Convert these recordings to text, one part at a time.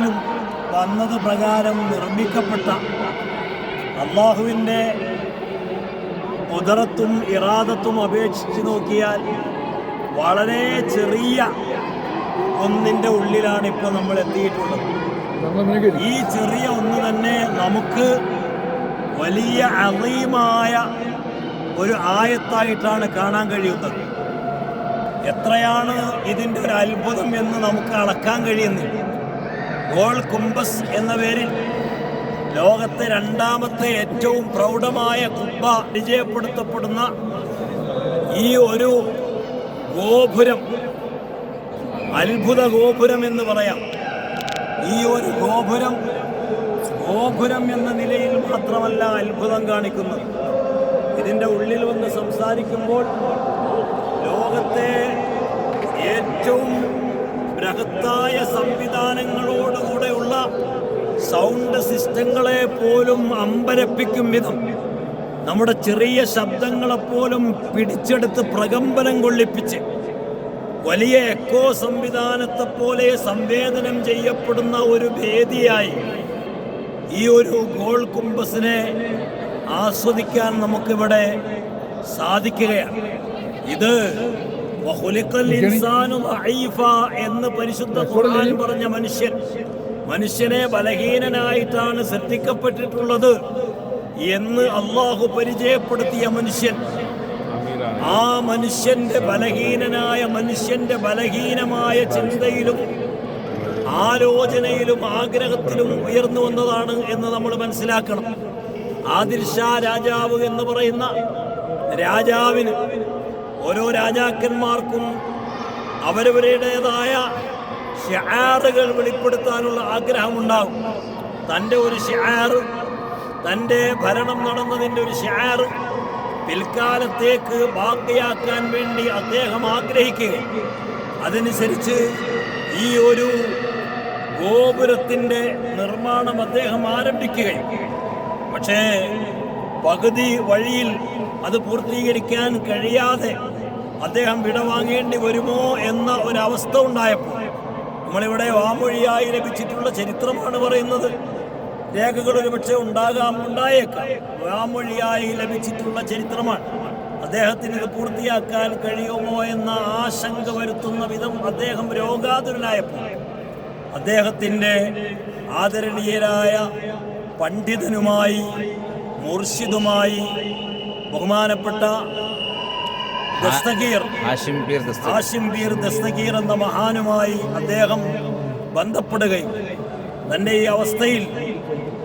ആയത്തിലും വന്നത് പ്രകാരം നിർമ്മിക്കപ്പെട്ട അള്ളാഹുവിന്റെ ഉദറത്തും ഇറാദത്തും അപേക്ഷിച്ച് നോക്കിയാൽ വളരെ ചെറിയ ഒന്നിന്റെ ഉള്ളിലാണ് ഇപ്പോൾ നമ്മൾ എത്തിയിട്ടുള്ളത്. ഈ ചെറിയ ഒന്ന് തന്നെ നമുക്ക് വലിയ അളീമായ ഒരു ആയത്തായിട്ടാണ് കാണാൻ കഴിയുന്നത്. എത്രയാണ് ഇതിന്റെ ഒരു അത്ഭുതം എന്ന് നമുക്ക് അളക്കാൻ കഴിയുന്നില്ല. ഗോൾ കുംബസ് എന്ന പേരിൽ ലോകത്തെ രണ്ടാമത്തെ ഏറ്റവും പ്രൗഢമായ കുംഭ വിജയപ്പെടുത്തപ്പെടുന്ന ഈ ഒരു ഗോപുരം അത്ഭുത ഗോപുരം എന്ന് പറയാം. ഈ ഒരു ഗോപുരം ഗോപുരം എന്ന നിലയിൽ മാത്രമല്ല അത്ഭുതം കാണിക്കുന്നത്. ഇതിന്റെ ഉള്ളിൽ വന്ന് സംസാരിക്കുമ്പോൾ ലോകത്തെ ഏറ്റവും ബൃഹത്തായ സംവിധാനങ്ങളോടുകൂടെയുള്ള സൗണ്ട് സിസ്റ്റങ്ങളെ പോലും അമ്പരപ്പിക്കും വിധം. നമ്മുടെ ചെറിയ ശബ്ദങ്ങളെപ്പോലും പിടിച്ചെടുത്ത് പ്രകമ്പനം കൊള്ളിപ്പിച്ച് വലിയ എക്കോ സംവിധാനത്തെ പോലെ സംവേദനം ചെയ്യപ്പെടുന്ന ഒരു ഭേദിയായി ഈ ഒരു ഗോൾ കുംബസിനെ ആസ്വദിക്കാൻ നമുക്കിവിടെ സാധിക്കുകയാണ്. ഇത് എന്ന് പരിശുദ്ധ ഖുർആൻ പറഞ്ഞ മനുഷ്യൻ. മനുഷ്യനെ ബലഹീനനായിട്ടാണ് ശ്രദ്ധിക്കപ്പെട്ടിട്ടുള്ളത് എന്ന് അള്ളാഹു പരിചയപ്പെടുത്തിയ മനുഷ്യൻ. ആ മനുഷ്യന്റെ ബലഹീനനായ മനുഷ്യന്റെ ബലഹീനമായ ചിന്തയിലും ആലോചനയിലും ആഗ്രഹത്തിലും ഉയർന്നു വന്നതാണ് എന്ന് നമ്മൾ മനസ്സിലാക്കണം. ആദിർഷാ രാജാവ് എന്ന് പറയുന്ന രാജാവിന് ഓരോ രാജാക്കന്മാർക്കും അവരവരുടേതായ ഷിയാറുകൾ വെളിപ്പെടുത്താനുള്ള ആഗ്രഹമുണ്ടാകും. തന്റെ ഒരു ഷിയാർ തന്റെ ഭരണം നടന്നതിന്റെ ഒരു ഷിയാർ പിൽക്കാലത്തേക്ക് ബാക്കിയാക്കാൻ വേണ്ടി അദ്ദേഹം ആഗ്രഹിക്കുക അതനുസരിച്ച് ഈ ഒരു ഗോപുരത്തിന്റെ നിർമ്മാണം അദ്ദേഹം ആരംഭിക്കുകയും പക്ഷേ പകുതി വഴിയിൽ അത് പൂർത്തീകരിക്കാൻ കഴിയാതെ അദ്ദേഹം വിടവാങ്ങേണ്ടി വരുമോ എന്ന ഒരവസ്ഥ ഉണ്ടായപ്പോൾ നമ്മളിവിടെ വാമൊഴിയായി ലഭിച്ചിട്ടുള്ള ചരിത്രമാണ് പറയുന്നത്. രേഖകൾ ഒരുപക്ഷെ ഉണ്ടാകാം ഉണ്ടായേക്കാം. വാമൊഴിയായി ലഭിച്ചിട്ടുള്ള ചരിത്രമാണ്. അദ്ദേഹത്തിന് ഇത് പൂർത്തിയാക്കാൻ കഴിയുമോ എന്ന ആശങ്ക വരുത്തുന്ന വിധം അദ്ദേഹം രോഗാതുരനായപ്പോൾ അദ്ദേഹത്തിന്റെ ആദരണീയരായ പണ്ഡിതനുമായി മുർഷിദുമായി ബഹുമാനപ്പെട്ട ദസ്തഗീർ ഹാഷിം പീർ ദസ്തഗീർ. എന്ന മഹാനുമായി അദ്ദേഹം ബന്ധപ്പെടുകയും തന്റെ ഈ അവസ്ഥയിൽ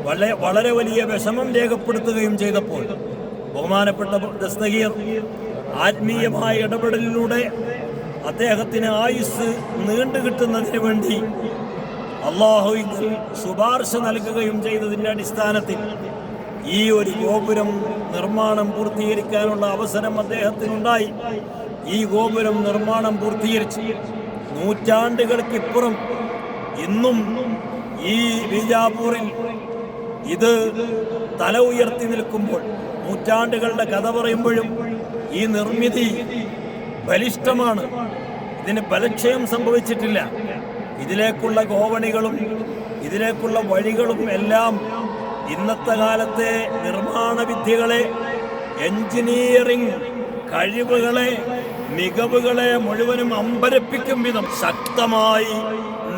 വളരെ വളരെ വലിയ വിഷമം രേഖപ്പെടുത്തുകയും ചെയ്തപ്പോൾ ബഹുമാനപ്പെട്ട ദസ്തഗീർ ആത്മീയമായ ഇടപെടലിലൂടെ അദ്ദേഹത്തിന് ആയുസ് നീണ്ടു കിട്ടുന്നതിന് വേണ്ടി അള്ളാഹു ഇതിൽ ശുപാർശ നൽകുകയും ചെയ്തതിന്റെ അടിസ്ഥാനത്തിൽ ഈ ഒരു ഗോപുരം നിർമ്മാണം പൂർത്തീകരിക്കാനുള്ള അവസരം അദ്ദേഹത്തിനുണ്ടായി. ഈ ഗോപുരം നിർമ്മാണം പൂർത്തീകരിച്ച് നൂറ്റാണ്ടുകൾക്കിപ്പുറം ഇന്നും ഈ ബീജാപൂറിൽ ഇത് തല ഉയർത്തി നിൽക്കുമ്പോൾ നൂറ്റാണ്ടുകളുടെ കഥ പറയുമ്പോഴും ഈ നിർമ്മിതി ബലിഷ്ഠമാണ്. ഇതിന് ബലക്ഷയം സംഭവിച്ചിട്ടില്ല. ഇതിലേക്കുള്ള ഗോവണികളും ഇതിലേക്കുള്ള വഴികളും എല്ലാം ഇന്നത്തെ കാലത്തെ നിർമ്മാണ വിദ്യകളെ എഞ്ചിനീയറിംഗ് കഴിവുകളെ മികവുകളെ മുഴുവനും അമ്പരപ്പിക്കും വിധം ശക്തമായി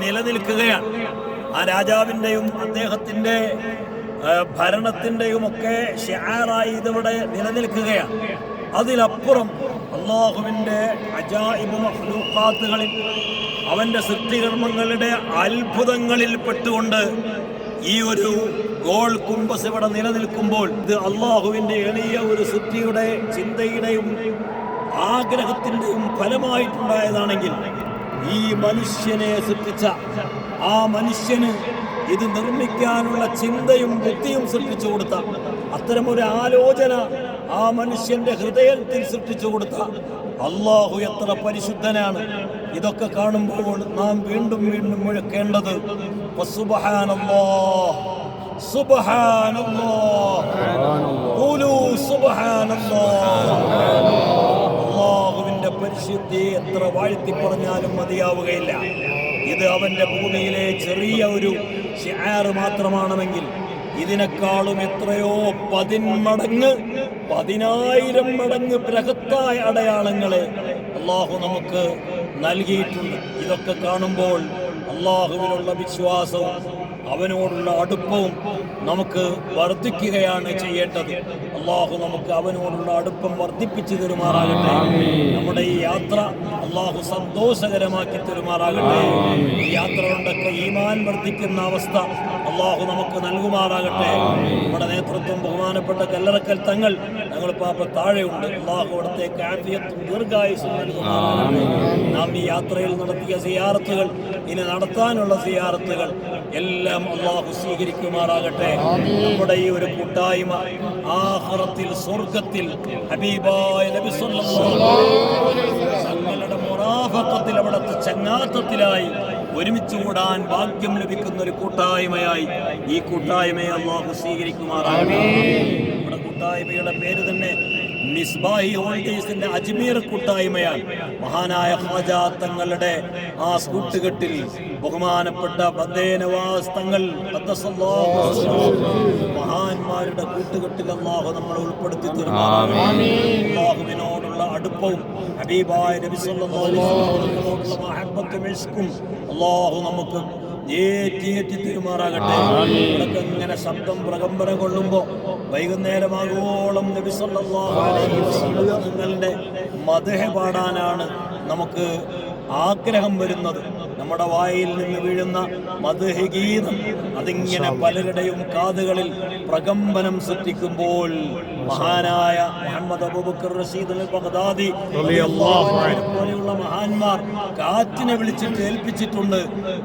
നിലനിൽക്കുകയാണ്. ആ രാജാവിന്റെയും അദ്ദേഹത്തിന്റെ ഭരണത്തിന്റെയും ഒക്കെ ഷെയറായി ഇതിവിടെ നിലനിൽക്കുകയാണ്. അതിലപ്പുറം അള്ളാഹുവിന്റെ അജായിബ് മഹ്ലൂക്കാത്തുകളിൽ അവന്റെ സൃഷ്ടികർമ്മങ്ങളുടെ അത്ഭുതങ്ങളിൽ പെട്ടുകൊണ്ട് ഈ ഒരു ഗോൾ കുമ്പസ് ഇവിടെ നിലനിൽക്കുമ്പോൾ ഇത് അള്ളാഹുവിന്റെ എളിയ ഒരു സൃഷ്ടിയുടെ ചിന്തയുടെയും ആഗ്രഹത്തിന്റെയും ഫലമായിട്ടുണ്ടായതാണെങ്കിൽ ഈ മനുഷ്യനെ സൃഷ്ടിച്ച ആ മനുഷ്യന് ഇത് നിർമ്മിക്കാനുള്ള ചിന്തയും ബുദ്ധിയും സൃഷ്ടിച്ചു കൊടുത്ത അത്തരമൊരു ആലോചന ആ മനുഷ്യന്റെ ഹൃദയത്തിൽ സൃഷ്ടിച്ചു കൊടുത്ത അള്ളാഹു എത്ര പരിശുദ്ധനാണ്. ഇതൊക്കെ കാണുമ്പോൾ നാം വീണ്ടും വീണ്ടും മുഴക്കേണ്ടത് വസുബ്ഹാനല്ലാഹ്. قولوا سبحان സുബ്ഹാനല്ലാഹ്. അള്ളാഹുവിന്റെ പരിശുദ്ധി എത്ര വാഴ്ത്തി പറഞ്ഞാലും മതിയാവുകയില്ല ഇത് അവന്റെ ഭൂമിയിലെ ചെറിയ ഒരു ഷിആർ മാത്രമാണെങ്കിൽ ഇതിനേക്കാളും എത്രയോ പതിന്മടങ്ങ് പതിനായിരം മടങ്ങ് ബൃഹത്തായ അടയാളങ്ങളെ അള്ളാഹു നമുക്ക് നൽകിയിട്ടുണ്ട് ഇതൊക്കെ കാണുമ്പോൾ അള്ളാഹുവിനുള്ള വിശ്വാസവും അവനോടുള്ള അടുപ്പവും നമുക്ക് വർദ്ധിക്കുകയാണ് ചെയ്യേണ്ടത്. അള്ളാഹു നമുക്ക് അവനോടുള്ള അടുപ്പം വർദ്ധിപ്പിച്ചു തരുമാറാകട്ടെ. നമ്മുടെ ഈ യാത്ര അള്ളാഹു സന്തോഷകരമാക്കി തരുമാറാകട്ടെ. ഈ യാത്ര കൊണ്ടൊക്കെ ഈമാൻ വർദ്ധിക്കുന്ന അവസ്ഥ അള്ളാഹു നമുക്ക് നൽകുമാറാകട്ടെ. നമ്മുടെ നേതൃത്വം ബഹുമാനപ്പെട്ട കല്ലറക്കൽ തങ്ങൾ ഞങ്ങൾ പാപ്പ താഴെയുണ്ട്. അള്ളാഹു അവിടുത്തെ കാഫിയത്തും ദീർഘായുസും നൽകുമാറാകട്ടെ. നാം ഈ യാത്രയിൽ നടത്തിയ സിയാറത്തുകൾ ഇനി നടത്താനുള്ള സിയാറത്തുകൾ എല്ലാം അള്ളാഹു സ്വീകരിക്കുമാറാകട്ടെ. നമ്മുടെ ഈ ഒരു കൂട്ടായ്മ ആഹ്റത്തിൽ സ്വർഗത്തിൽ ഹബീബായ നബി സല്ലല്ലാഹു അലൈഹി വസല്ലം തങ്ങളുടെ മുറാഫഖത്തിൽ അവിടുത്തെ ചങ്ങാത്തത്തിലായി ഒരുമിച്ച് കൂടാൻ ഭാഗ്യം ലഭിക്കുന്ന ഒരു കൂട്ടായ്മയായി ഈ കൂട്ടായ്മയെ അള്ളാഹു സ്വീകരിക്കുമാറാകട്ടെ. നമ്മുടെ കൂട്ടായ്മയുടെ പേര് തന്നെ മിസ്ബാഹി ഹോൾഡേഴ്സിന്റെ അജ്മീർ കൂട്ടായ്മയാൽ മഹാനായ ഹാജാ തങ്ങളുടെ ആ കൂട്ടുകെട്ടിൽ ബഹുമാനപ്പെട്ട ബന്ദേ നവാസ് തങ്ങൾ മഹാന്മാരുടെ കൂട്ടുകെട്ടിൽ അള്ളാഹു നമ്മളെ ഉൾപ്പെടുത്തി തീർന്നു അള്ളാഹുവിനോടുള്ള അടുപ്പവും ഹബീബായ നബി സല്ലല്ലാഹു അലൈഹി വസല്ലം അല്ലാഹു ഇഷ്കും അള്ളാഹു നമുക്ക് ഏറ്റിയേറ്റി തിരുമാറാകട്ടെ. ഇവിടൊക്കെ ഇങ്ങനെ ശബ്ദം പ്രകമ്പനം കൊള്ളുമ്പോൾ വൈകുന്നേരമാകോളം നബി സല്ലല്ലാഹു അലൈഹി വസല്ലം നിങ്ങളുടെ മദഹ പാടാനാണ് നമുക്ക് ആഗ്രഹം വരുന്നത്. നമ്മുടെ വായിൽ നിന്ന് വീഴുന്ന മധുഹഗീതം അതിങ്ങനെ പലരുടെയും കാതുകളിൽ പ്രകമ്പനം സൃഷ്ടിക്കുമ്പോൾ മഹാനായ മുഹമ്മദ് അബൂബക്കർ റഷീദ് ബഗ്ദാദി പോലെയുള്ള മഹാന്മാർ കാറ്റിനെ വിളിച്ചിട്ട് ഏൽപ്പിച്ചിട്ടുണ്ട്.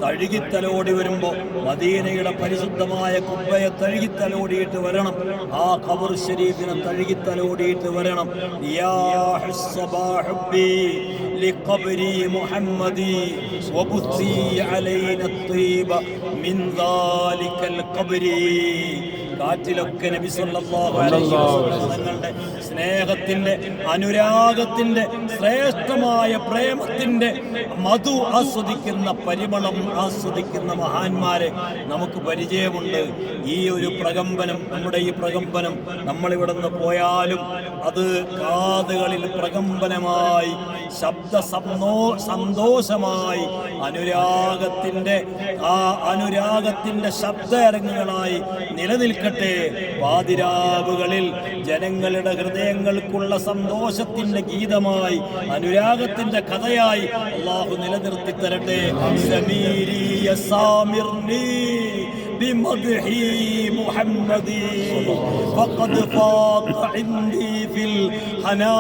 തഴുകിത്തലോടി വരുമ്പോൾ മദീനയുടെ പരിശുദ്ധമായ കുബ്ബയെ തഴുകിത്തലോടിയിട്ട് വരണം. ആ ഖബർ ഷരീഫിനെ തഴുകിത്തലോടിയിട്ട് വരണം. യാ ഹുസ്സബാഹുബ്ബി لقبري محمدي وبثي علينا الطيب من ذلك القبر കാറ്റിലൊക്കെ നബി സല്ലല്ലാഹു അലൈഹി വസല്ലം തങ്ങളുടെ സ്നേഹത്തിന്റെ അനുരാഗത്തിന്റെ ശ്രേഷ്ഠമായ പ്രേമത്തിന്റെ മധു ആസ്വദിക്കുന്ന പരിമളം ആസ്വദിക്കുന്ന മഹാന്മാരെ നമുക്ക് പരിചയമുണ്ട്. ഈ ഒരു പ്രകമ്പനം നമ്മുടെ ഈ പ്രകമ്പനം നമ്മളിവിടെ നിന്ന് പോയാലും അത് കാതുകളിൽ പ്രകമ്പനമായി ശബ്ദ സന്നോ സന്തോഷമായി അനുരാഗത്തിന്റെ ആ അനുരാഗത്തിന്റെ ശബ്ദരംഗങ്ങളായി നിലനിൽക്കട്ടെ. വാതിരാവുകളിൽ ജനങ്ങളുടെ ഹൃദയങ്ങൾക്കുള്ള സന്തോഷത്തിന്റെ ഗീതമായി അനുരാഗത്തിന്റെ കഥയായി അള്ളാഹു നിലനിർത്തി തരട്ടെ സാമിർനീ بمدحي محمدي فقد فاق عندي في الحنا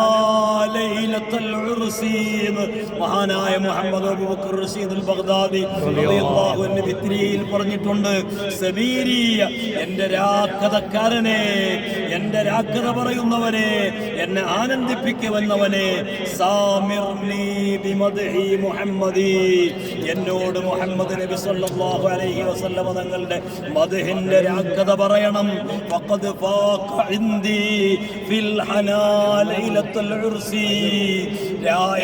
ليلة العرسين മഹാനായ മുഹമ്മദ് അബൂബക്കർ റഷീദ് അൽ ബഗ്ദാദി റളിയല്ലാഹു അൻഹു വിത്രിയിൽ പറഞ്ഞിട്ടുണ്ട് സബീരിയ എൻ്റെ രാക്കഥക്കാരനെ എൻ്റെ രാക്കഥ പറയുന്നവനെ എന്നെ ആനന്ദിപ്പിക്കുവന്നവനെ സാമിർനി ബിമദ്ഹി മുഹമ്മദി എന്നോട് മുഹമ്മദ് നബി സല്ലല്ലാഹു അലൈഹി വസല്ലമ തങ്ങളുടെ മദ്ഹിന്റെ രാഗത പറയണം. ഫിൽ ഹനാ ലൈലത്തുൽ ഉർസി.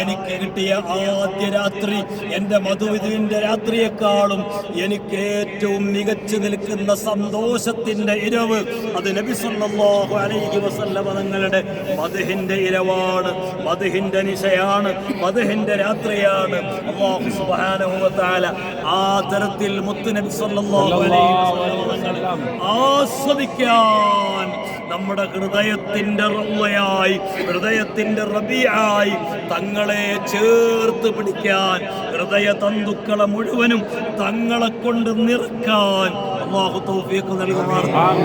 എനിക്ക് കിട്ടിയ ആദ്യ രാത്രി എന്റെ മധുവിധുവിന്റെ രാത്രിയെക്കാളും എനിക്ക് ഏറ്റവും മികച്ചു നിൽക്കുന്ന സന്തോഷത്തിന്റെ ഇരവ് അത് നബി സല്ലല്ലാഹു അലൈഹി വസല്ല പദങ്ങളുടെ മധുഹിന്റെ ഇരവാണ്. മധുഹിന്റെ നിശയാണ് മധുഹിന്റെ രാത്രിയാണ്. സുബ്ഹാനഹു വ ആ തരത്തിൽ മുത്ത് നബി സല്ലല്ലാഹു അലൈഹി തങ്ങളെ ആസ്വദിക്കാൻ നമ്മുടെ ഹൃദയത്തിന്റെ റൂവയായി ഹൃദയത്തിന്റെ റബിയായി തങ്ങളെ ചേർത്ത് പിടിക്കാൻ ഹൃദയ തന്തുക്കളെ മുഴുവനും തങ്ങളെ കൊണ്ട് നിറക്കാൻ അള്ളാഹു തൗഫീഖ് നൽകുമാറാണ്.